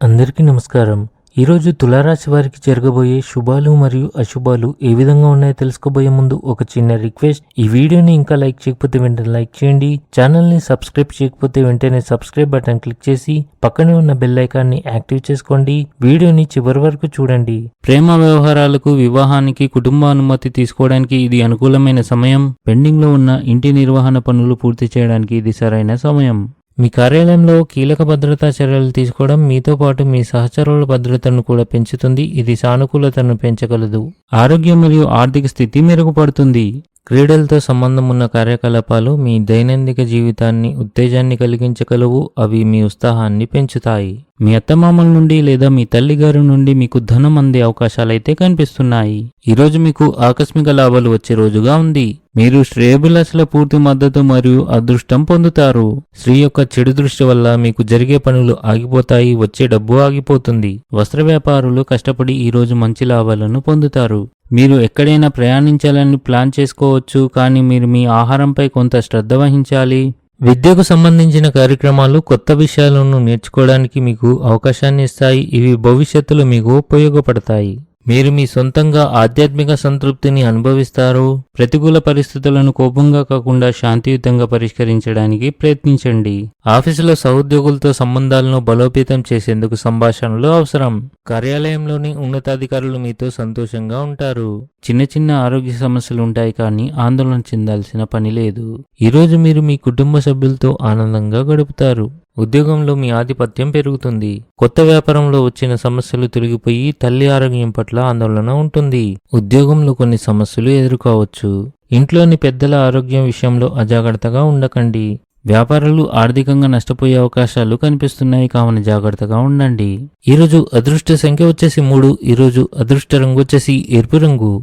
అందరికీ నమస్కారం. ఈరోజు తులారాశి వారికి జరగబోయే శుభాలు మరియు అశుభాలు ఏ విధంగా ఉన్నాయో తెలుసుకోబోయే ముందు ఒక చిన్న రిక్వెస్ట్. ఈ వీడియోని ఇంకా లైక్ చేయకపోతే వెంటనే లైక్ చేయండి. ఛానల్ని సబ్స్క్రైబ్ చేయకపోతే వెంటనే సబ్స్క్రైబ్ బటన్ క్లిక్ చేసి పక్కనే ఉన్న బెల్ ఐకాన్ని యాక్టివ్ చేసుకోండి. వీడియోని చివరి వరకు చూడండి. ప్రేమ వ్యవహారాలకు వివాహానికి కుటుంబ అనుమతి తీసుకోవడానికి ఇది అనుకూలమైన సమయం. పెండింగ్లో ఉన్న ఇంటి నిర్వహణ పనులు పూర్తి చేయడానికి ఇది సరైన సమయం. మీ కార్యాలయంలో కీలక భద్రతా చర్యలు తీసుకోవడం మీతో పాటు మీ సహచరుల భద్రతను కూడా పెంచుతుంది. ఇది సానుకూలతను పెంచగలదు. ఆరోగ్యం మరియు ఆర్థిక స్థితి మెరుగుపడుతుంది. క్రీడలతో సంబంధం ఉన్న కార్యకలాపాలు మీ దైనందిక జీవితాన్ని ఉత్తేజాన్ని కలిగించగలవు. అవి మీ ఉత్సాహాన్ని పెంచుతాయి. మీ అత్తమామల నుండి లేదా మీ తల్లిగారి నుండి మీకు ధనం అందే అవకాశాలైతే కనిపిస్తున్నాయి. ఈరోజు మీకు ఆకస్మిక లాభాలు వచ్చే రోజుగా ఉంది. మీరు శ్రేయభిలాషుల పూర్తి మద్దతు మరియు అదృష్టం పొందుతారు. స్త్రీ యొక్క చెడు దృష్టి వల్ల మీకు జరిగే పనులు ఆగిపోతాయి. వచ్చే డబ్బు ఆగిపోతుంది. వస్త్ర వ్యాపారులు కష్టపడి ఈరోజు మంచి లాభాలను పొందుతారు. మీరు ఎక్కడైనా ప్రయాణించాలని ప్లాన్ చేసుకోవచ్చు కానీ మీరు మీ ఆహారంపై కొంత శ్రద్ధ వహించాలి. విద్యకు సంబంధించిన కార్యక్రమాలు కొత్త విషయాలను నేర్చుకోవడానికి మీకు అవకాశాన్ని ఇస్తాయి. ఇవి భవిష్యత్తులో మీకు ఉపయోగపడతాయి. మీరు మీ సొంతంగా ఆధ్యాత్మిక సంతృప్తిని అనుభవిస్తారు ప్రతికూల పరిస్థితులను కోపంగా కాకుండా శాంతియుతంగా పరిష్కరించడానికి ప్రయత్నించండి. ఆఫీసులో సహోద్యోగులతో సంబంధాలను బలోపేతం చేసేందుకు సంభాషణలు అవసరం. కార్యాలయంలోని ఉన్నతాధికారులు మీతో సంతోషంగా ఉంటారు. చిన్న చిన్న ఆరోగ్య సమస్యలు ఉంటాయి కానీ ఆందోళన చెందాల్సిన పని లేదు. ఈరోజు మీరు మీ కుటుంబ సభ్యులతో ఆనందంగా గడుపుతారు. ఉద్యోగంలో మీ ఆధిపత్యం పెరుగుతుంది. కొత్త వ్యాపారంలో వచ్చిన సమస్యలు తొలగిపోయి తల్లి ఆరోగ్యం పట్ల ఆందోళన ఉంటుంది. ఉద్యోగంలో కొన్ని సమస్యలు ఎదుర్కోవచ్చు. ఇంట్లోని పెద్దల ఆరోగ్యం విషయంలో అజాగ్రత్తగా ఉండకండి. వ్యాపారాలు ఆర్థికంగా నష్టపోయే అవకాశాలు కనిపిస్తున్నాయి కావున జాగ్రత్తగా ఉండండి. ఈరోజు అదృష్ట సంఖ్య వచ్చేసి మూడు ఈరోజు అదృష్ట రంగు వచ్చేసి ఎరుపు రంగు.